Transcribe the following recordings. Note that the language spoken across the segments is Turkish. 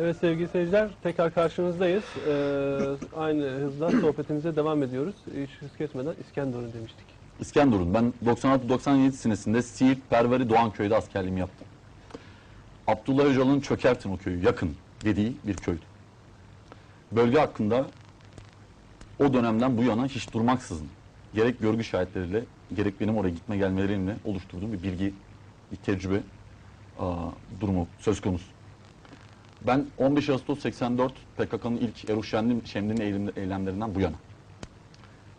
Evet sevgili seyirciler tekrar karşınızdayız. Ee, aynı hızla sohbetimize devam ediyoruz. Hiç hız kesmeden İskenderun demiştik. İskenderun. Ben 96-97 senesinde Siirt, Perveri, Doğanköy'de askerliğimi yaptım. Abdullah Öcalan'ın Çökertin o köyü, yakın dediği bir köydü. Bölge hakkında o dönemden bu yana hiç durmaksızın gerek görgü şahitleriyle gerek benim oraya gitme gelmelerimle oluşturduğum bir bilgi, bir tecrübe aa, durumu söz konusu. Ben 15 Ağustos 84 PKK'nın ilk Eruh eylem- eylemlerinden bu yana.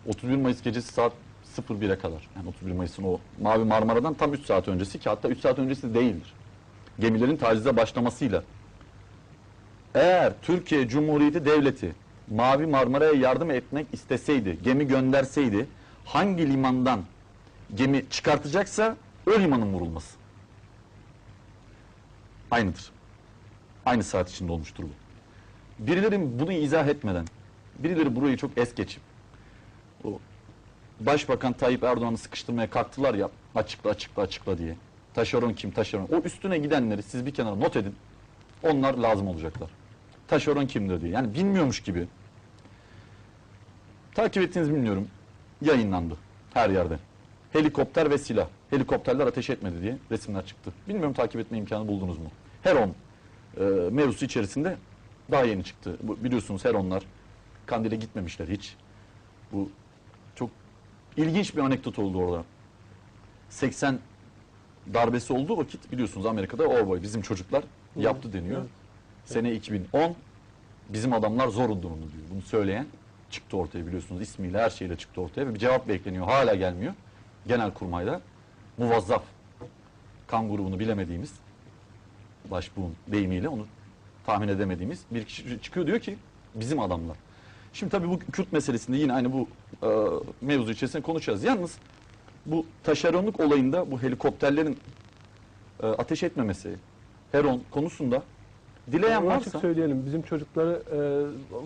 31 Mayıs gecesi saat 01'e kadar. Yani 31 Mayıs'ın o Mavi Marmara'dan tam 3 saat öncesi ki hatta 3 saat öncesi de değildir. Gemilerin tacize başlamasıyla. Eğer Türkiye Cumhuriyeti Devleti Mavi Marmara'ya yardım etmek isteseydi, gemi gönderseydi hangi limandan gemi çıkartacaksa o limanın vurulması. Aynıdır. Aynı saat içinde olmuştur bu. Birileri bunu izah etmeden, birileri burayı çok es geçip, o Başbakan Tayyip Erdoğan'ı sıkıştırmaya kalktılar ya açıkla açıkla açıkla diye. Taşeron kim taşeron. O üstüne gidenleri siz bir kenara not edin. Onlar lazım olacaklar. Taşeron kimdir diye. Yani bilmiyormuş gibi. Takip ettiğiniz bilmiyorum. Yayınlandı her yerde. Helikopter ve silah. Helikopterler ateş etmedi diye resimler çıktı. Bilmiyorum takip etme imkanı buldunuz mu? Heron e, mevzusu içerisinde daha yeni çıktı. Bu, biliyorsunuz Heronlar Kandil'e gitmemişler hiç. Bu çok ilginç bir anekdot oldu orada. 80 darbesi olduğu vakit biliyorsunuz Amerika'da Orwell bizim çocuklar yaptı deniyor. Evet. Sene 2010 bizim adamlar zor durumda diyor. Bunu söyleyen çıktı ortaya biliyorsunuz ismiyle her şeyle çıktı ortaya ve bir cevap bekleniyor. Hala gelmiyor. Genel kurmayda muvazzaf kan grubunu bilemediğimiz başbuğun deyimiyle onu tahmin edemediğimiz bir kişi çıkıyor diyor ki bizim adamlar. Şimdi tabii bu Kürt meselesinde yine aynı bu e, mevzu içerisinde konuşacağız. Yalnız bu taşeronluk olayında bu helikopterlerin e, ateş etmemesi, Heron konusunda dileyen açık varsa söyleyelim. Bizim çocukları e,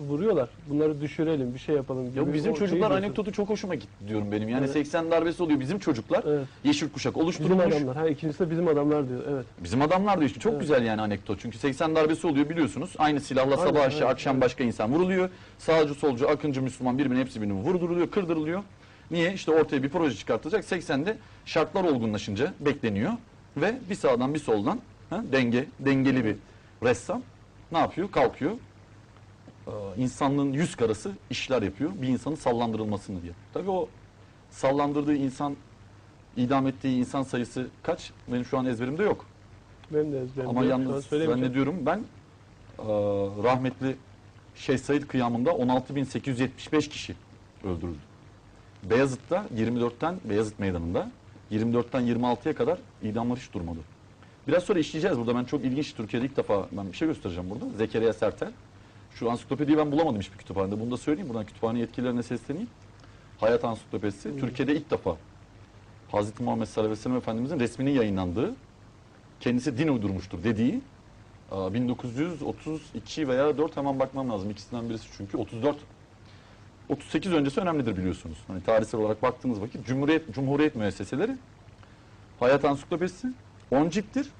vuruyorlar. Bunları düşürelim, bir şey yapalım gibi. ya bizim o şeyi çocuklar diyorsun. anekdotu çok hoşuma gitti diyorum benim. Yani Evet. 80 darbesi oluyor bizim çocuklar. Evet. Yeşil kuşak Bizim oluşturulmuş. adamlar. Ha ikincisi de bizim adamlar diyor. Evet. Bizim adamlar diyor işte çok Evet. güzel yani anekdot. Çünkü 80 darbesi oluyor biliyorsunuz. Aynı silahla Aynen, sabah aşağı evet, akşam evet. başka insan vuruluyor. Sağcı solcu akıncı Müslüman birbirine hepsi birbirini vurduruluyor, kırdırılıyor. Niye? İşte ortaya bir proje çıkartacak. 80'de şartlar olgunlaşınca bekleniyor. Ve bir sağdan bir soldan ha, denge dengeli bir ressam ne yapıyor? Kalkıyor. Ee, insanlığın yüz karası işler yapıyor. Bir insanın sallandırılmasını diye. Tabii o sallandırdığı insan idam ettiği insan sayısı kaç? Benim şu an ezberimde yok. Benim de ezberim. Ama yok. Yalnız söyleyemeyeceğim. zannediyorum ben e, rahmetli Şeyh Said kıyamında 16.875 kişi öldürüldü. Beyazıt'ta 24'ten Beyazıt Meydanı'nda 24'ten 26'ya kadar idamlar hiç durmadı. Biraz sonra işleyeceğiz burada. Ben çok ilginç Türkiye'de ilk defa ben bir şey göstereceğim burada. Zekeriya Sertel. Şu ansiklopediyi ben bulamadım hiçbir kütüphanede. Bunu da söyleyeyim. Buradan kütüphane yetkililerine sesleneyim. Hayat Ansiklopedisi. Türkiye'de ilk defa Hazreti Muhammed sallallahu aleyhi ve sellem Efendimizin resminin yayınlandığı kendisi din uydurmuştur dediği aa, 1932 veya 4 hemen bakmam lazım. İkisinden birisi çünkü 34 38 öncesi önemlidir biliyorsunuz. Hani tarihsel olarak baktığınız vakit Cumhuriyet Cumhuriyet müesseseleri Hayat Ansiklopedisi 10 cilttir.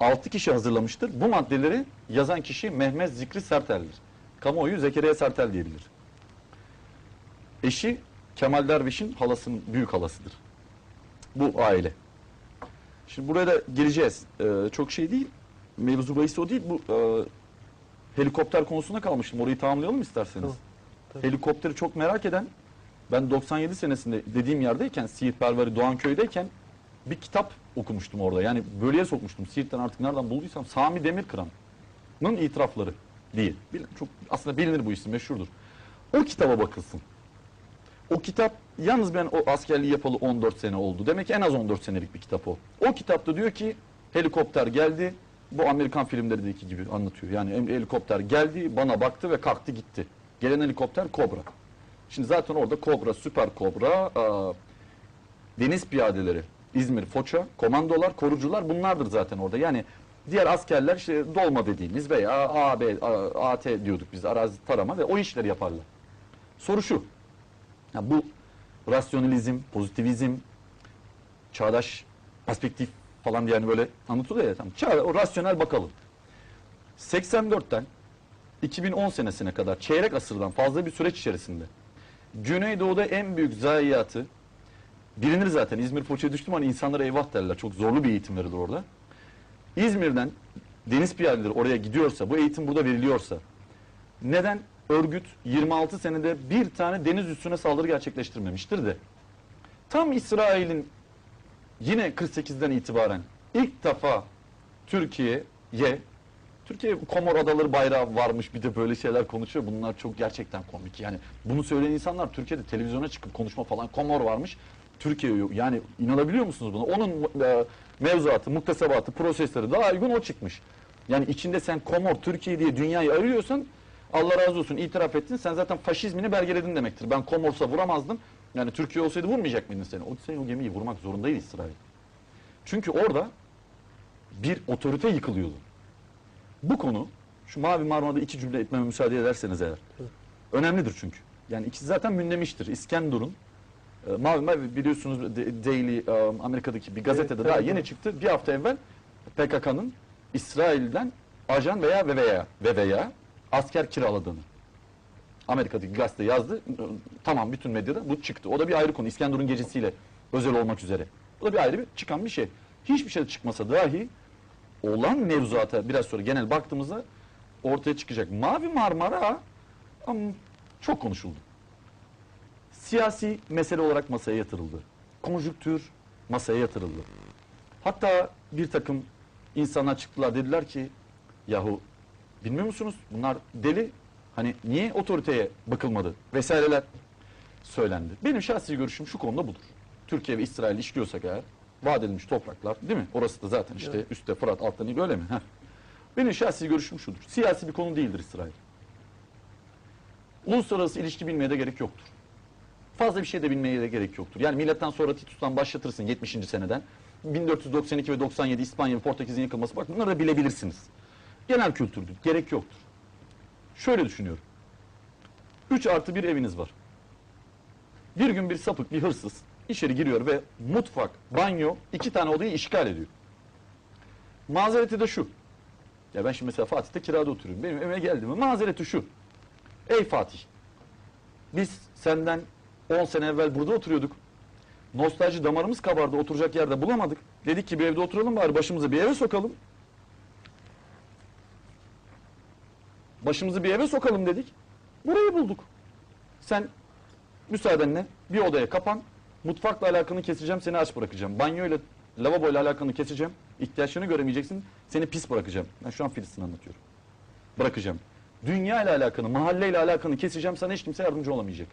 6 kişi hazırlamıştır. Bu maddeleri yazan kişi Mehmet Zikri Sertel'dir. Kamuoyu Zekeriya Sertel diyebilir. Eşi Kemal Derviş'in halasının büyük halasıdır. Bu aile. Şimdi buraya da gireceğiz. Ee, çok şey değil. Mevzu bahis o değil. Bu e, helikopter konusuna kalmıştım. Orayı tamamlayalım isterseniz. Tamam, tabii. Helikopteri çok merak eden ben 97 senesinde dediğim yerdeyken Siirt Pervari Doğanköy'deyken bir kitap okumuştum orada. Yani bölüye sokmuştum. Siirt'ten artık nereden bulduysam Sami Demirkıran'ın itirafları diye. Bil- Çok aslında bilinir bu isim meşhurdur. O kitaba bakılsın. O kitap yalnız ben o askerliği yapalı 14 sene oldu. Demek ki en az 14 senelik bir kitap o. O kitapta diyor ki helikopter geldi. Bu Amerikan filmlerindeki gibi anlatıyor. Yani helikopter geldi, bana baktı ve kalktı gitti. Gelen helikopter Kobra. Şimdi zaten orada Kobra, Süper Kobra, deniz piyadeleri, İzmir, Foça, komandolar, korucular bunlardır zaten orada. Yani diğer askerler işte dolma dediğimiz veya AB, AT diyorduk biz arazi tarama ve o işleri yaparlar. Soru şu. Ya bu rasyonalizm, pozitivizm, çağdaş perspektif falan diye yani böyle anlatılıyor ya. Tamam. Çağ, o rasyonel bakalım. 84'ten 2010 senesine kadar çeyrek asırdan fazla bir süreç içerisinde Güneydoğu'da en büyük zayiatı bilinir zaten İzmir Foça'ya düştüm hani insanlara eyvah derler. Çok zorlu bir eğitim verilir orada. İzmir'den deniz piyadeleri oraya gidiyorsa, bu eğitim burada veriliyorsa neden örgüt 26 senede bir tane deniz üssüne saldırı gerçekleştirmemiştir de tam İsrail'in yine 48'den itibaren ilk defa Türkiye'ye Türkiye Komor Adaları bayrağı varmış bir de böyle şeyler konuşuyor. Bunlar çok gerçekten komik. Yani bunu söyleyen insanlar Türkiye'de televizyona çıkıp konuşma falan Komor varmış. Türkiye. Yani inanabiliyor musunuz buna? Onun e, mevzuatı, muktesebatı, prosesleri daha uygun o çıkmış. Yani içinde sen Komor, Türkiye diye dünyayı arıyorsan Allah razı olsun itiraf ettin. Sen zaten faşizmini belgeledin demektir. Ben Komorsa vuramazdım. Yani Türkiye olsaydı vurmayacak mıydın seni? O, sen o gemiyi vurmak zorundaydı İsrail. Çünkü orada bir otorite yıkılıyordu. Bu konu şu Mavi Marmara'da iki cümle etmeme müsaade ederseniz eğer. Önemlidir çünkü. Yani ikisi zaten mündemiştir. İskenderun e, Mavi Mavi biliyorsunuz Daily e, Amerika'daki bir gazetede Evet, daha evet. yeni çıktı. Bir hafta evvel PKK'nın İsrail'den ajan veya ve veya ve veya asker kiraladığını. Amerika'daki gazete yazdı. Tamam bütün medyada bu çıktı. O da bir ayrı konu. İskenderun gecesiyle özel olmak üzere. O da bir ayrı bir çıkan bir şey. Hiçbir şey çıkmasa dahi olan mevzuata biraz sonra genel baktığımızda ortaya çıkacak. Mavi Marmara am, çok konuşuldu. Siyasi mesele olarak masaya yatırıldı. Konjüktür masaya yatırıldı. Hatta bir takım insanlar çıktılar dediler ki yahu bilmiyor musunuz bunlar deli hani niye otoriteye bakılmadı vesaireler söylendi. Benim şahsi görüşüm şu konuda budur. Türkiye ve İsrail işliyorsak eğer vaat edilmiş topraklar değil mi? Orası da zaten işte Evet. üstte Fırat altta Nil öyle mi? Heh. Benim şahsi görüşüm şudur. Siyasi bir konu değildir İsrail. Uluslararası ilişki bilmeye de gerek yoktur. Fazla bir şey de bilmeye de gerek yoktur. Yani milattan sonra Titus'tan başlatırsın 70. seneden. 1492 ve 97 İspanya ve Portekiz'in yıkılması bak bunları da bilebilirsiniz. Genel kültürdür. Gerek yoktur. Şöyle düşünüyorum. 3 artı bir eviniz var. Bir gün bir sapık, bir hırsız içeri giriyor ve mutfak, banyo, iki tane odayı işgal ediyor. Mazereti de şu. Ya ben şimdi mesela Fatih'te kirada oturuyorum. Benim evime geldi mi mazereti şu. Ey Fatih, biz senden 10 sene evvel burada oturuyorduk. Nostalji damarımız kabardı, oturacak yerde bulamadık. Dedik ki bir evde oturalım bari başımızı bir eve sokalım. Başımızı bir eve sokalım dedik. Burayı bulduk. Sen müsaadenle bir odaya kapan. Mutfakla alakanı keseceğim, seni aç bırakacağım. Banyoyla, lavaboyla alakanı keseceğim. İhtiyaçlarını göremeyeceksin, seni pis bırakacağım. Ben şu an Filistin anlatıyorum. Bırakacağım. Dünya ile alakanı, mahalleyle alakanı keseceğim, sana hiç kimse yardımcı olamayacak.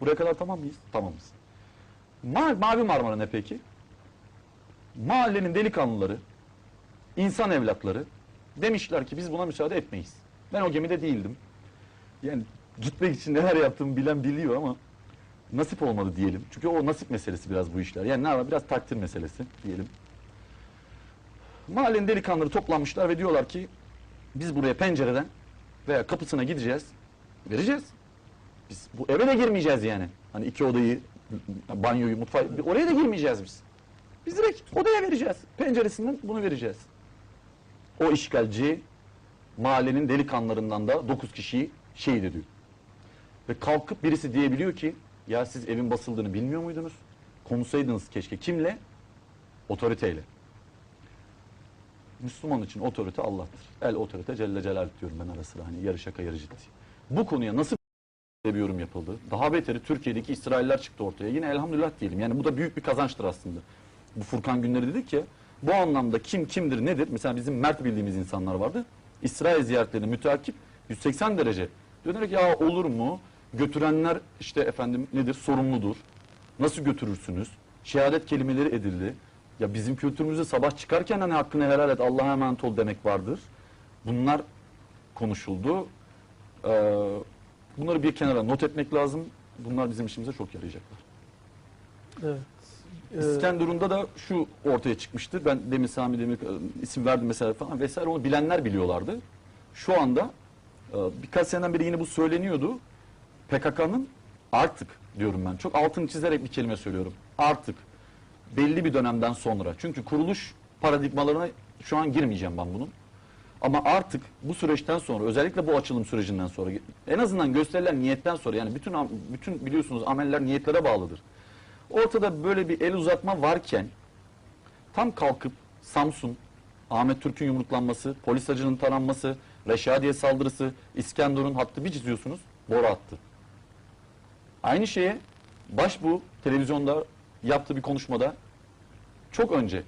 Buraya kadar tamam mıyız? Tamamız. Ma Mavi Marmara ne peki? Mahallenin delikanlıları, insan evlatları demişler ki biz buna müsaade etmeyiz. Ben o gemide değildim. Yani gitmek için neler yaptığımı bilen biliyor ama nasip olmadı diyelim. Çünkü o nasip meselesi biraz bu işler. Yani ne var biraz takdir meselesi diyelim. Mahallenin delikanlıları toplanmışlar ve diyorlar ki biz buraya pencereden veya kapısına gideceğiz. Vereceğiz. Biz bu eve de girmeyeceğiz yani. Hani iki odayı, banyoyu, mutfağı oraya da girmeyeceğiz biz. Biz direkt odaya vereceğiz. Penceresinden bunu vereceğiz. O işgalci mahallenin delikanlılarından da 9 kişiyi şehit ediyor. Ve kalkıp birisi diyebiliyor ki ya siz evin basıldığını bilmiyor muydunuz? Konuşsaydınız keşke. Kimle? Otoriteyle. Müslüman için otorite Allah'tır. El otorite Celle Celal diyorum ben ara sıra. Hani yarı şaka yarı ciddi. Bu konuya nasıl bir yorum yapıldı? Daha beteri Türkiye'deki İsrailler çıktı ortaya. Yine elhamdülillah diyelim. Yani bu da büyük bir kazançtır aslında. Bu Furkan günleri dedik ya. Bu anlamda kim kimdir nedir? Mesela bizim Mert bildiğimiz insanlar vardı. İsrail ziyaretlerini müteakip 180 derece. Dönerek ya olur mu? Götürenler işte efendim nedir? Sorumludur. Nasıl götürürsünüz? Şehadet kelimeleri edildi. Ya bizim kültürümüzde sabah çıkarken hani hakkını helal et Allah'a emanet ol demek vardır. Bunlar konuşuldu. Ee, bunları bir kenara not etmek lazım. Bunlar bizim işimize çok yarayacaklar. Evet. Ee, İskenderun'da da şu ortaya çıkmıştı. Ben demin Sami Demir e, isim verdim mesela falan vesaire onu bilenler biliyorlardı. Şu anda e, birkaç seneden beri yine bu söyleniyordu. PKK'nın artık diyorum ben çok altını çizerek bir kelime söylüyorum. Artık belli bir dönemden sonra çünkü kuruluş paradigmalarına şu an girmeyeceğim ben bunun. Ama artık bu süreçten sonra özellikle bu açılım sürecinden sonra en azından gösterilen niyetten sonra yani bütün bütün biliyorsunuz ameller niyetlere bağlıdır. Ortada böyle bir el uzatma varken tam kalkıp Samsun, Ahmet Türk'ün yumruklanması, polis acının taranması, Reşadiye saldırısı, İskenderun hattı bir çiziyorsunuz, boru attı. Aynı şeye Başbu televizyonda yaptığı bir konuşmada çok önce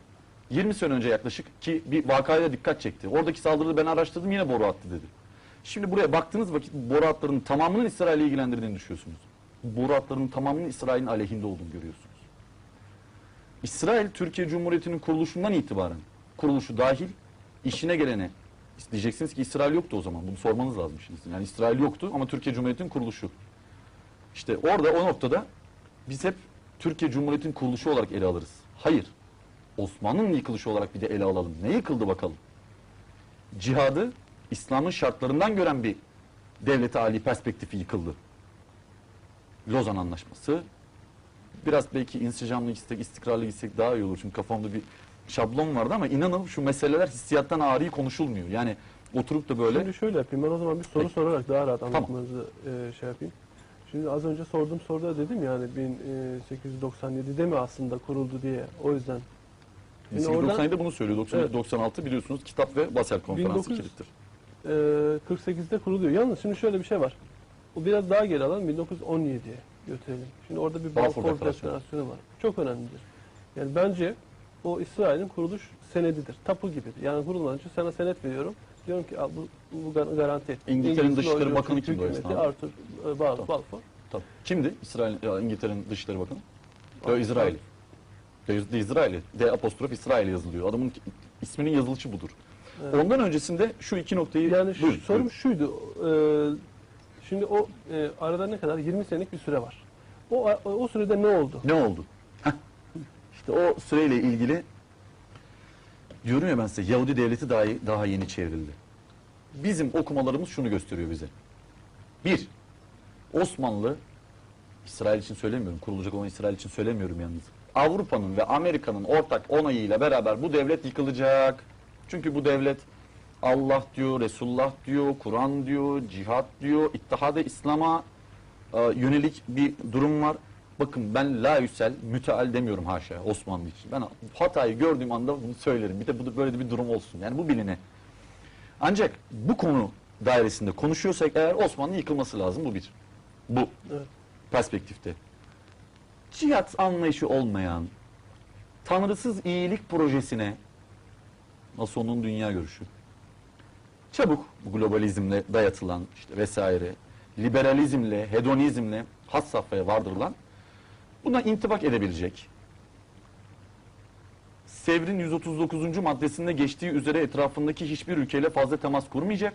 20 sene önce yaklaşık ki bir vakaya dikkat çekti. Oradaki saldırıda ben araştırdım yine boru attı dedi. Şimdi buraya baktığınız vakit boru hatlarının tamamının İsrail'i ilgilendirdiğini düşüyorsunuz. Boru hatlarının tamamının İsrail'in aleyhinde olduğunu görüyorsunuz. İsrail Türkiye Cumhuriyeti'nin kuruluşundan itibaren kuruluşu dahil işine gelene diyeceksiniz ki İsrail yoktu o zaman. Bunu sormanız lazım şimdi. Yani İsrail yoktu ama Türkiye Cumhuriyeti'nin kuruluşu. İşte orada o noktada biz hep Türkiye Cumhuriyeti'nin kuruluşu olarak ele alırız. Hayır. Osmanlı'nın yıkılışı olarak bir de ele alalım. Ne yıkıldı bakalım? Cihadı İslam'ın şartlarından gören bir devleti ali perspektifi yıkıldı. Lozan Anlaşması biraz belki insicamlı gitsek, istikrarlı gitsek daha iyi olur. Çünkü kafamda bir şablon vardı ama inanın şu meseleler hissiyattan ağrı konuşulmuyor. Yani oturup da böyle Şimdi şöyle yapayım ben o zaman bir soru Peki. sorarak daha rahat Tamam. anlatmanızı e, şey yapayım. Şimdi az önce sorduğum soruda dedim yani 1897'de mi aslında kuruldu diye o yüzden. Şimdi oradan 1897'de bunu söylüyor. 97, Evet. 96 biliyorsunuz kitap ve Basel konferansı 1900 kilittir. e, 48'de kuruluyor. Yalnız şimdi şöyle bir şey var. O biraz daha geri alalım 1917'ye götürelim. Şimdi orada bir Balfour Balfour Deklarasyonu. Var. Çok önemlidir. Yani bence o İsrail'in kuruluş senedidir. Tapu gibidir. Yani kurulmadan önce sana senet veriyorum. Diyorum ki bu, bu gar- garanti et. İngiltere'nin Dışişleri Bakanı kimdi o esnada? Arthur e, Bal- Tamam. Balfour. Tabii. Kimdi? İsrail, İngiltere'nin Dışişleri Bakanı. Ya İsrail. De, de İsrail'i. D apostrof İsrail yazılıyor. Adamın isminin yazılışı budur. Evet. Ondan öncesinde şu iki noktayı... Yani şu, sorum şuydu. e, şimdi o e, arada ne kadar? 20 senelik bir süre var. O o sürede ne oldu? Ne oldu? Heh. işte o süreyle ilgili diyorum ya ben size Yahudi devleti daha, daha yeni çevrildi. Bizim okumalarımız şunu gösteriyor bize. Bir, Osmanlı, İsrail için söylemiyorum, kurulacak olan İsrail için söylemiyorum yalnız. Avrupa'nın ve Amerika'nın ortak onayıyla beraber bu devlet yıkılacak. Çünkü bu devlet Allah diyor, Resulullah diyor, Kur'an diyor, cihat diyor, İttihad-ı İslam'a e, yönelik bir durum var. Bakın ben la yüsel, müteal demiyorum haşa Osmanlı için. Ben hatayı gördüğüm anda bunu söylerim. Bir de bu böyle de bir durum olsun. Yani bu biline. Ancak bu konu dairesinde konuşuyorsak eğer Osmanlı yıkılması lazım. Bu bir. Bu Evet. perspektifte. Cihat anlayışı olmayan, tanrısız iyilik projesine Mason'un dünya görüşü. Çabuk bu globalizmle dayatılan işte vesaire, liberalizmle, hedonizmle has safhaya vardırılan buna intibak edebilecek. Sevr'in 139. maddesinde geçtiği üzere etrafındaki hiçbir ülkeyle fazla temas kurmayacak.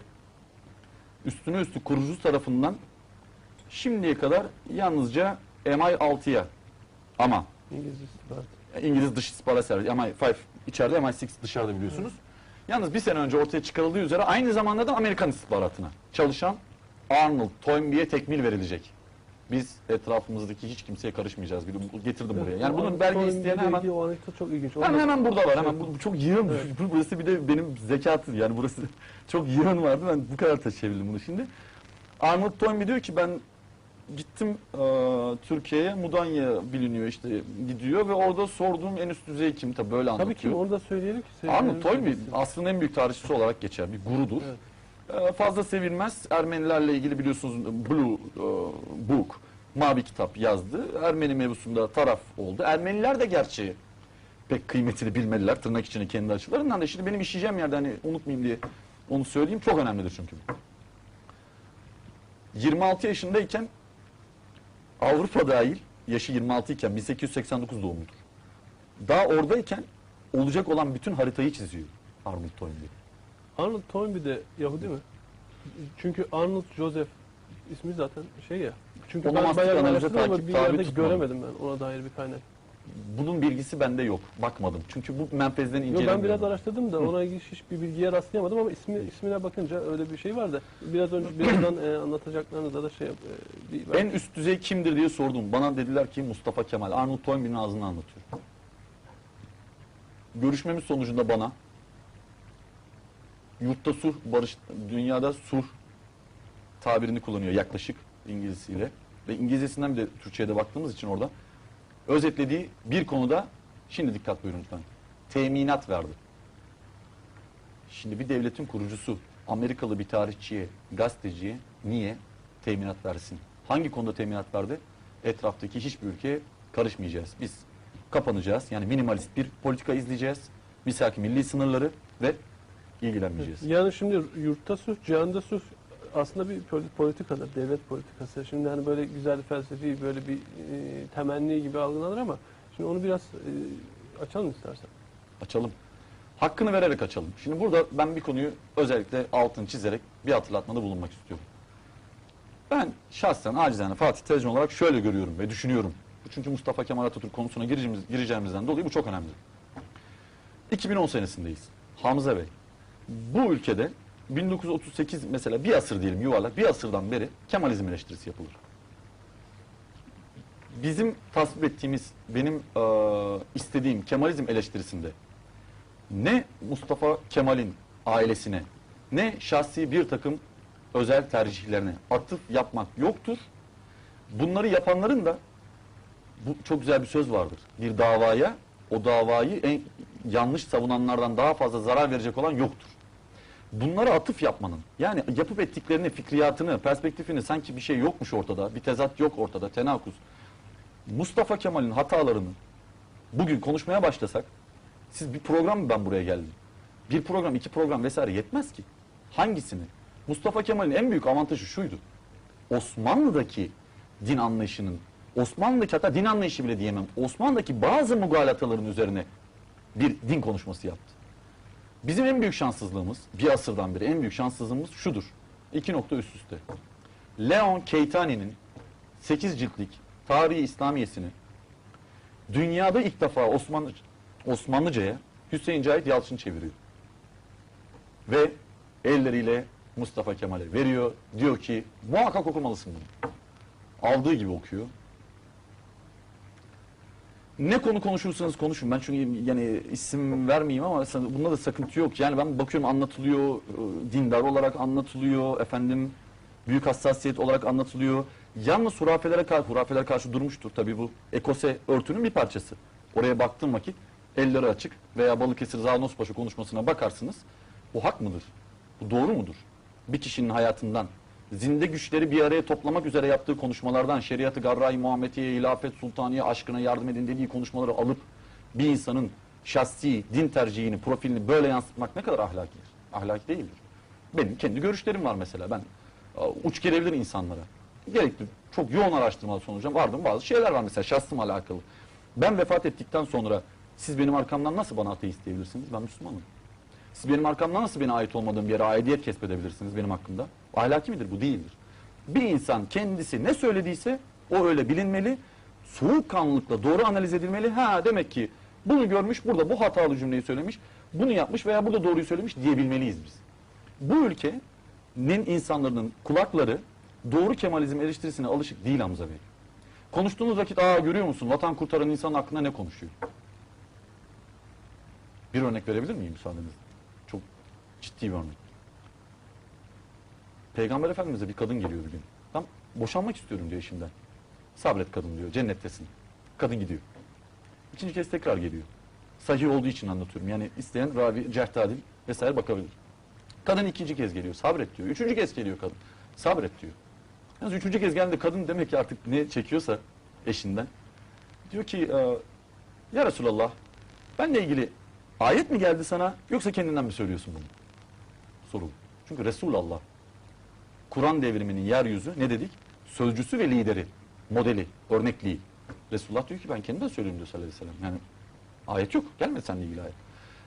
Üstüne üstü kurucu tarafından şimdiye kadar yalnızca MI6'ya ama İngiliz istihbaratı. İngiliz dış istihbarat servisi MI5 içeride MI6 dışarıda biliyorsunuz. Yalnız bir sene önce ortaya çıkarıldığı üzere aynı zamanda da Amerikan istihbaratına çalışan Arnold Toynbee'ye tekmil verilecek. Biz etrafımızdaki hiç kimseye karışmayacağız. Bir getirdim buraya. Yani bunun belge o isteyen bilgi- hemen O anekdot çok ilginç. Hemen hemen burada var. Hemen bu, bu çok yığın. Bu- Burası bir de benim zekatım. Yani burası çok yığın vardı. Ben bu kadar taşıyabildim bunu şimdi. Arnold Toynbee diyor ki ben gittim e, Türkiye'ye. Mudanya biliniyor işte gidiyor ve orada sorduğum en üst düzey kim? Tabii böyle Tabii anlatıyor. ki onu da söyleyelim ki. Toynbee bilsin. aslında en büyük tarihçisi olarak geçer. Bir gurudur. Evet. E, fazla sevilmez. Ermenilerle ilgili biliyorsunuz Blue e, Book, Mavi Kitap yazdı. Ermeni mevzusunda taraf oldu. Ermeniler de gerçi pek kıymetini bilmeliler tırnak içinde kendi açılarından da. Şimdi benim işleyeceğim yerde hani unutmayayım diye onu söyleyeyim. Çok önemlidir çünkü. 26 yaşındayken Avrupa dahil yaşı 26 iken 1889 doğumludur. Daha oradayken olacak olan bütün haritayı çiziyor Arnold Toynbee. Arnold Toynbee de Yahudi mi? Çünkü Arnold Joseph ismi zaten şey ya. Çünkü ben Onomastik bayağı araştırdım ama takip, bir yerde tutmadım. göremedim ben ona dair bir kaynak. Bunun bilgisi bende yok. Bakmadım. Çünkü bu menfezden Yo, incelemiyorum. ben biraz araştırdım da ona ilgili hiçbir bilgiye rastlayamadım ama ismi ismine bakınca öyle bir şey var da biraz önce birazdan e, anlatacaklarınızda da şey yap- e, bir, En üst düzey kimdir diye sordum. Bana dediler ki Mustafa Kemal. Arnold Toynbee'nin ağzını anlatıyor. Görüşmemiz sonucunda bana Yurtta sulh, barış, dünyada sulh tabirini kullanıyor yaklaşık İngilizcesiyle. Ve İngilizcesinden bir de Türkçe'ye de baktığımız için orada özetlediği bir konuda şimdi dikkat buyurun lütfen. Teminat verdi. Şimdi bir devletin kurucusu Amerikalı bir tarihçiye, gazeteciye niye teminat versin? Hangi konuda teminat verdi? Etraftaki hiçbir ülkeye karışmayacağız. Biz kapanacağız. Yani minimalist bir politika izleyeceğiz. Misaki milli sınırları ve ilgilenmeyeceğiz. Yani şimdi yurtta sulh, cihanda sulh aslında bir poli- politikadır, devlet politikası. Şimdi hani böyle güzel felsefi böyle bir e, temenni gibi algılanır ama şimdi onu biraz e, açalım istersen. Açalım. Hakkını vererek açalım. Şimdi burada ben bir konuyu özellikle altını çizerek bir hatırlatmada bulunmak istiyorum. Ben şahsen acizane Fatih Tezcan olarak şöyle görüyorum ve düşünüyorum. Çünkü Mustafa Kemal Atatürk konusuna gireceğimiz, gireceğimizden dolayı bu çok önemli. 2010 senesindeyiz. Hamza Bey, bu ülkede 1938 mesela bir asır diyelim yuvarlak bir asırdan beri Kemalizm eleştirisi yapılır. Bizim tasvip ettiğimiz, benim eee, istediğim Kemalizm eleştirisinde ne Mustafa Kemal'in ailesine ne şahsi bir takım özel tercihlerine atıf yapmak yoktur. Bunları yapanların da bu çok güzel bir söz vardır. Bir davaya o davayı en yanlış savunanlardan daha fazla zarar verecek olan yoktur. Bunlara atıf yapmanın yani yapıp ettiklerini, fikriyatını, perspektifini sanki bir şey yokmuş ortada, bir tezat yok ortada, tenakuz. Mustafa Kemal'in hatalarını bugün konuşmaya başlasak siz bir program mı ben buraya geldim? Bir program, iki program vesaire yetmez ki. Hangisini? Mustafa Kemal'in en büyük avantajı şuydu. Osmanlı'daki din anlayışının, Osmanlı'daki hatta din anlayışı bile diyemem. Osmanlı'daki bazı mugalataların üzerine bir din konuşması yaptı. Bizim en büyük şanssızlığımız, bir asırdan beri en büyük şanssızlığımız şudur. İki nokta üst üste. Leon Keitani'nin 8 ciltlik Tarihi İslamiyesini dünyada ilk defa Osmanlı, Osmanlıca'ya Hüseyin Cahit Yalçın çeviriyor. Ve elleriyle Mustafa Kemal'e veriyor. Diyor ki muhakkak okumalısın bunu. Aldığı gibi okuyor. Ne konu konuşursanız konuşun. Ben çünkü yani isim vermeyeyim ama bunda da sakıntı yok. Yani ben bakıyorum anlatılıyor, e, dindar olarak anlatılıyor, efendim büyük hassasiyet olarak anlatılıyor. Yalnız hurafelere karşı, hurafelere karşı durmuştur. Tabii bu ekose örtünün bir parçası. Oraya baktığım vakit elleri açık veya Balıkesir Zalnospaşa konuşmasına bakarsınız. Bu hak mıdır? Bu doğru mudur? Bir kişinin hayatından, zinde güçleri bir araya toplamak üzere yaptığı konuşmalardan, şeriatı garra-i Muhammediye, hilafet sultaniye, aşkına yardım edin dediği konuşmaları alıp bir insanın şahsi din tercihini, profilini böyle yansıtmak ne kadar ahlakidir? Ahlaki değildir. Benim kendi görüşlerim var mesela. Ben uç gelebilir insanlara. Gerekli çok yoğun araştırmalar sonucu vardığım bazı şeyler var mesela şahsım alakalı. Ben vefat ettikten sonra siz benim arkamdan nasıl bana ateist diyebilirsiniz? Ben Müslümanım. Siz benim arkamdan nasıl bana ait olmadığım bir yere aidiyet kesbedebilirsiniz benim hakkımda? Ahlaki midir? Bu değildir. Bir insan kendisi ne söylediyse o öyle bilinmeli. Soğukkanlılıkla doğru analiz edilmeli. Ha demek ki bunu görmüş, burada bu hatalı cümleyi söylemiş, bunu yapmış veya burada doğruyu söylemiş diyebilmeliyiz biz. Bu ülkenin insanların kulakları doğru Kemalizm eleştirisine alışık değil Hamza Bey. Konuştuğunuz vakit aa görüyor musun vatan kurtaran insan hakkında ne konuşuyor? Bir örnek verebilir miyim müsaadenizle? Çok ciddi bir örnek. Peygamber Efendimiz'e bir kadın geliyor bir gün. Tam boşanmak istiyorum diyor eşimden. Sabret kadın diyor cennettesin. Kadın gidiyor. İkinci kez tekrar geliyor. Sahih olduğu için anlatıyorum. Yani isteyen ravi, cehtadil vesaire bakabilir. Kadın ikinci kez geliyor. Sabret diyor. Üçüncü kez geliyor kadın. Sabret diyor. Yalnız üçüncü kez geldi kadın demek ki artık ne çekiyorsa eşinden. Diyor ki e, ya Resulallah benle ilgili ayet mi geldi sana yoksa kendinden mi söylüyorsun bunu? Soru. Çünkü Resulallah Kur'an devriminin yeryüzü ne dedik? Sözcüsü ve lideri, modeli, örnekliği. Resulullah diyor ki ben kendimden söylüyorum diyor sallallahu aleyhi ve sellem. Yani ayet yok. Gelmedi seninle ilgili ayet.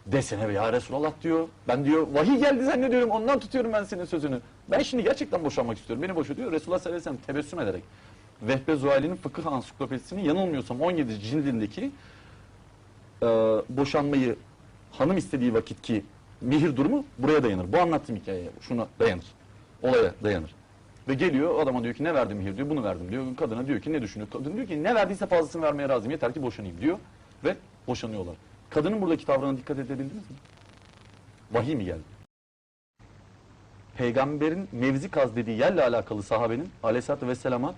Desene be ya Resulullah diyor. Ben diyor vahiy geldi zannediyorum ondan tutuyorum ben senin sözünü. Ben şimdi gerçekten boşanmak istiyorum. Beni boşa diyor. Resulullah sallallahu aleyhi ve sellem tebessüm ederek. Vehbe Zuhali'nin fıkıh ansiklopedisinin yanılmıyorsam 17 cildindeki e, boşanmayı hanım istediği vakit ki mihir durumu buraya dayanır. Bu anlattığım hikayeye şuna dayanır. Olaya dayanır. Ve geliyor adama diyor ki ne verdim mihir diyor bunu verdim diyor. Kadına diyor ki ne düşünüyor? Kadın diyor ki ne verdiyse fazlasını vermeye razıyım yeter ki boşanayım diyor. Ve boşanıyorlar. Kadının buradaki tavrına dikkat edebildiniz mi? Vahiy mi geldi? peygamberin mevzi kaz dediği yerle alakalı sahabenin aleyhissalatü vesselama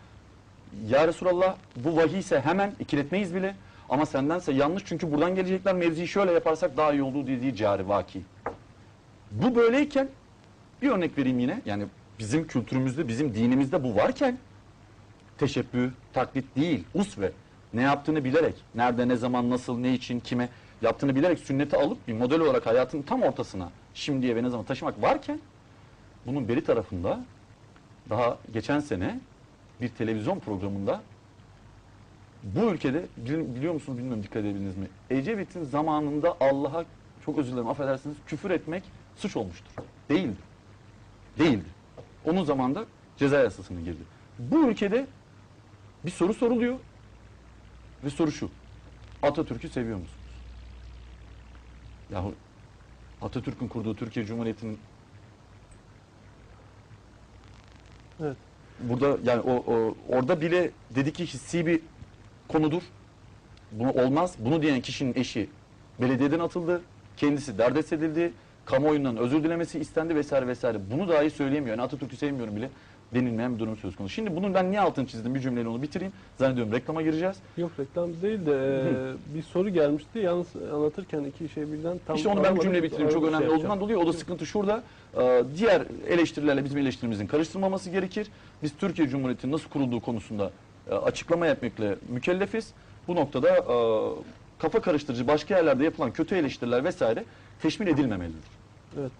ya Resulallah bu vahiy ise hemen ikiletmeyiz bile ama sendense yanlış çünkü buradan gelecekler mevziyi şöyle yaparsak daha iyi olur dediği cari vaki. Bu böyleyken bir örnek vereyim yine yani bizim kültürümüzde bizim dinimizde bu varken teşebbüh, taklit değil, usve. Ne yaptığını bilerek, nerede, ne zaman, nasıl, ne için, kime yaptığını bilerek sünneti alıp bir model olarak hayatın tam ortasına şimdiye ve ne zaman taşımak varken bunun beri tarafında daha geçen sene bir televizyon programında bu ülkede bil- biliyor musunuz bilmiyorum dikkat edebildiniz mi? Ecevit'in zamanında Allah'a çok özür dilerim affedersiniz küfür etmek suç olmuştur. Değildi. Değildi. Onun zamanında ceza yasasına girdi. Bu ülkede bir soru soruluyor ve soru şu. Atatürk'ü seviyor musunuz? Yahu Atatürk'ün kurduğu Türkiye Cumhuriyeti'nin Evet. burada yani o, o orada bile dedi ki hissi bir konudur. Bunu olmaz. Bunu diyen kişinin eşi belediyeden atıldı. Kendisi derdest edildi. Kamuoyundan özür dilemesi istendi vesaire vesaire. Bunu dahi söyleyemiyor. Yani Atatürk'ü sevmiyorum bile denilmeyen bir durum söz konusu. Şimdi bunun ben niye altını çizdim bir cümleyle onu bitireyim. Zannediyorum reklama gireceğiz. Yok reklam değil de e, bir soru gelmişti. Yalnız anlatırken iki şey birden tam işte onu ben bir cümle bitireyim. Çok önemli şey olduğundan dolayı o da sıkıntı şurada. Ee, diğer eleştirilerle bizim eleştirimizin karıştırılmaması gerekir. Biz Türkiye Cumhuriyeti'nin nasıl kurulduğu konusunda e, açıklama yapmakla mükellefiz. Bu noktada e, kafa karıştırıcı başka yerlerde yapılan kötü eleştiriler vesaire teşmil edilmemelidir. Evet.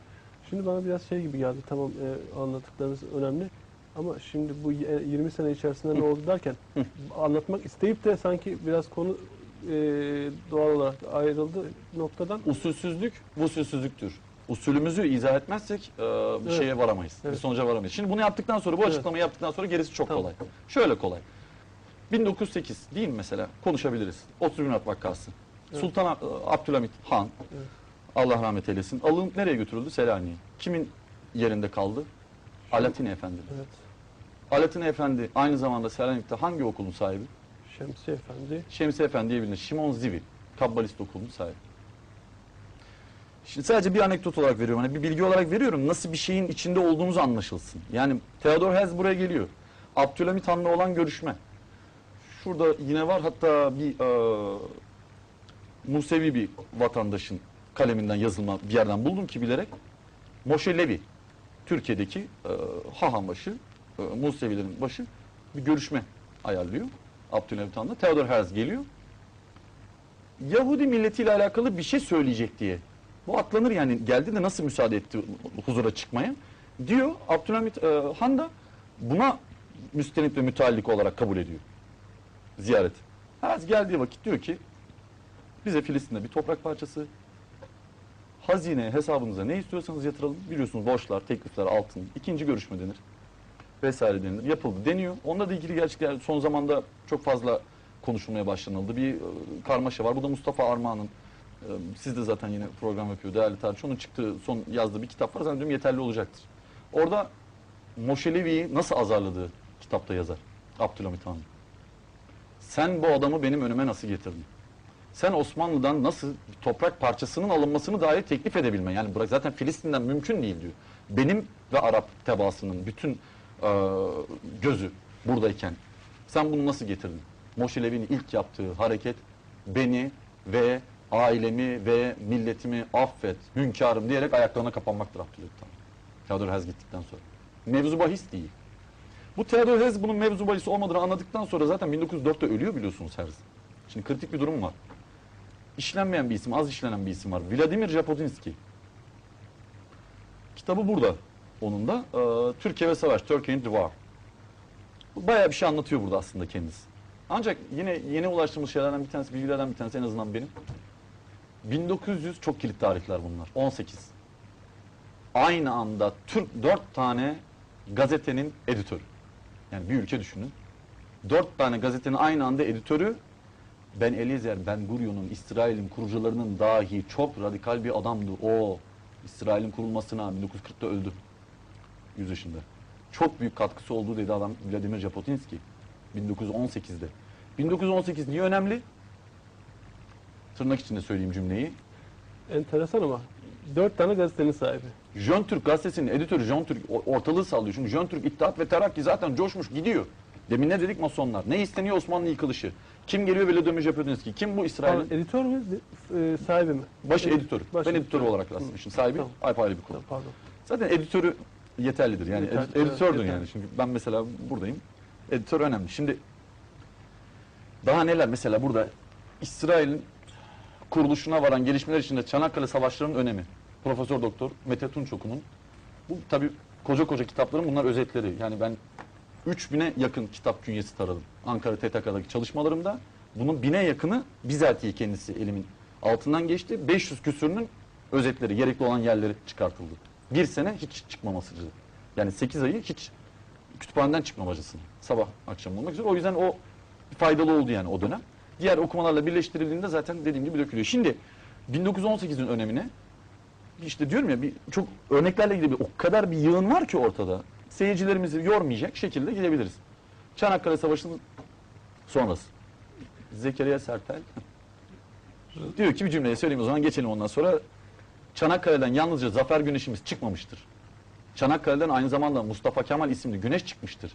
Şimdi bana biraz şey gibi geldi. Tamam e, anlattıklarınız önemli. Ama şimdi bu y- 20 sene içerisinde ne oldu derken anlatmak isteyip de sanki biraz konu e, doğal olarak ayrıldı noktadan. Usulsüzlük bu usulsüzlüktür. Usulümüzü izah etmezsek e, bir Evet. şeye varamayız. Bir Evet. sonuca varamayız. Şimdi bunu yaptıktan sonra bu Evet. açıklamayı yaptıktan sonra gerisi çok Tamam. kolay. Şöyle kolay. 1908 değil mi mesela? Konuşabiliriz. 30 bin at vakası. Evet. Sultan e, Abdülhamit Han Evet. Allah rahmet eylesin. Alınıp nereye götürüldü? Selanik'e. Kimin yerinde kaldı? Alaaddin Efendi. Evet. Alaaddin Efendi aynı zamanda Selanik'te hangi okulun sahibi? Şemsi Efendi. Şemsi Efendi diye bilinir. Şimon Zivi. Kabbalist okulunun sahibi. Şimdi sadece bir anekdot olarak veriyorum. Hani bir bilgi olarak veriyorum. Nasıl bir şeyin içinde olduğumuz anlaşılsın. Yani Theodor Herzl buraya geliyor. Abdülhamit Han'la olan görüşme. Şurada yine var. Hatta bir e, Musevi bir vatandaşın kaleminden yazılma bir yerden buldum ki bilerek. Moshe Levi. Türkiye'deki e, Hahanbaşı, e, Musevilerin başı bir görüşme ayarlıyor. Abdülhamit Han'la. Theodor Herzl geliyor. Yahudi milletiyle alakalı bir şey söyleyecek diye. Bu atlanır yani geldi de nasıl müsaade etti huzura çıkmaya. Diyor Abdülhamit e, Han da buna müstenit ve müteallik olarak kabul ediyor. Ziyaret. Herzl geldiği vakit diyor ki bize Filistin'de bir toprak parçası hazine hesabınıza ne istiyorsanız yatıralım. Biliyorsunuz borçlar, teklifler, altın. ikinci görüşme denir. Vesaire denilir. Yapıldı deniyor. Onunla da ilgili gerçekten son zamanda çok fazla konuşulmaya başlanıldı. Bir e, karmaşa var. Bu da Mustafa Armağan'ın e, siz de zaten yine program yapıyor değerli tarihçi. Onun çıktığı son yazdığı bir kitap var. Zannediyorum yeterli olacaktır. Orada Moshe Levi'yi nasıl azarladığı kitapta yazar. Abdülhamit Han. Sen bu adamı benim önüme nasıl getirdin? Sen Osmanlı'dan nasıl toprak parçasının alınmasını dahi teklif edebilme. Yani bırak zaten Filistin'den mümkün değil diyor. Benim ve Arap tebaasının bütün e, gözü buradayken sen bunu nasıl getirdin? Moshe Levi'nin ilk yaptığı hareket beni ve ailemi ve milletimi affet, hünkârım diyerek ayaklarına kapanmaktır Abdülhamit Han. Theodor Herzl gittikten sonra. Mevzu bahis değil. Bu Theodor Herzl bunun mevzu bahis olmadığını anladıktan sonra zaten 1904'te ölüyor biliyorsunuz Herzl. Şimdi kritik bir durum var. İşlenmeyen bir isim, az işlenen bir isim var. Vladimir Jabotinsky. Kitabı burada. Onun da e, Türkiye ve Savaş, Turkey and Bayağı bir şey anlatıyor burada aslında kendisi. Ancak yine yeni ulaştığımız şeylerden bir tanesi, bilgilerden bir tanesi en azından benim. 1900 çok kilit tarihler bunlar. 18. Aynı anda Türk 4 tane gazetenin editörü. Yani bir ülke düşünün. 4 tane gazetenin aynı anda editörü Ben Eliezer Ben Gurion'un İsrail'in kurucularının dahi çok radikal bir adamdı. O İsrail'in kurulmasına 1940'ta öldü. 100 yaşında. Çok büyük katkısı olduğu dedi adam Vladimir Jabotinsky 1918'de. 1918 niye önemli? Tırnak içinde söyleyeyim cümleyi. Enteresan ama dört tane gazetenin sahibi. Jön Türk gazetesinin editörü Jön Türk ortalığı sallıyor. Çünkü Jön Türk İttihat ve Terakki zaten coşmuş gidiyor. Demin ne dedik masonlar? Ne isteniyor Osmanlı yıkılışı? Kim geliyor böyle dömüş yapıyordunuz ki? Kim bu İsrail'in? Pardon, editör mü? E, sahibi mi? Baş Edit- editörü. baş ben editörü. editörü olarak rastlamışım. Sahibi Tamam. apayrı bir konu. Pardon. Zaten editörü yeterlidir. Yani Yeter, edi- evet, editördün yeter. yani. Çünkü ben mesela buradayım. Editör önemli. Şimdi daha neler mesela burada İsrail'in kuruluşuna varan gelişmeler içinde Çanakkale Savaşları'nın önemi. Profesör Doktor Mete Tunçoku'nun bu tabii koca koca kitapların bunlar özetleri. Yani ben 3000'e yakın kitap künyesi taradım. Ankara TTK'daki çalışmalarımda. Bunun bine yakını bizatihi kendisi elimin altından geçti. 500 küsürünün özetleri, gerekli olan yerleri çıkartıldı. Bir sene hiç çıkmamasıcı. Yani 8 ayı hiç kütüphaneden çıkmamacısın. Sabah akşam olmak üzere. O yüzden o faydalı oldu yani o dönem. Diğer okumalarla birleştirildiğinde zaten dediğim gibi dökülüyor. Şimdi 1918'in önemine işte diyorum ya bir çok örneklerle ilgili o kadar bir yığın var ki ortada. Seyircilerimizi yormayacak şekilde gidebiliriz. Çanakkale Savaşı'nın sonrası. Zekeriya Sertel diyor ki bir cümleyi söyleyeyim o zaman geçelim ondan sonra. Çanakkale'den yalnızca zafer güneşimiz çıkmamıştır. Çanakkale'den aynı zamanda Mustafa Kemal isimli güneş çıkmıştır.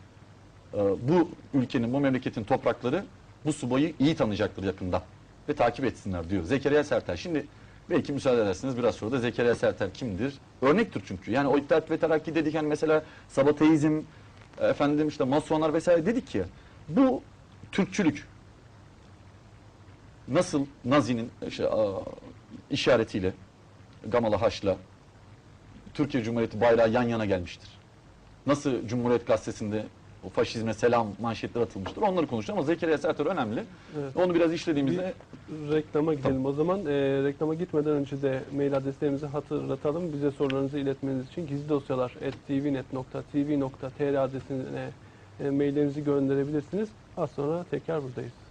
Ee, bu ülkenin, bu memleketin toprakları bu subayı iyi tanıyacaktır yakında ve takip etsinler diyor Zekeriya Sertel. Şimdi belki müsaade edersiniz biraz sonra da Zekeriya Sertel kimdir? Örnektir çünkü. Yani o İttihat ve Terakki dedik hani mesela Sabateizm, efendim işte Masonlar vesaire dedik ya. Bu Türkçülük nasıl Nazi'nin işte, işaretiyle Gamala Haç'la Türkiye Cumhuriyeti bayrağı yan yana gelmiştir. Nasıl Cumhuriyet Gazetesi'nde o faşizme selam manşetler atılmıştır. Onları konuştuk ama Zekeriya Serter önemli. Evet. Onu biraz işlediğimizde Reklama gidelim o zaman. Ee, reklama gitmeden önce de mail adreslerimizi hatırlatalım. Bize sorularınızı iletmeniz için gizli dosyalar tvnet.tv.tr adresine e, maillerinizi gönderebilirsiniz. Az sonra tekrar buradayız.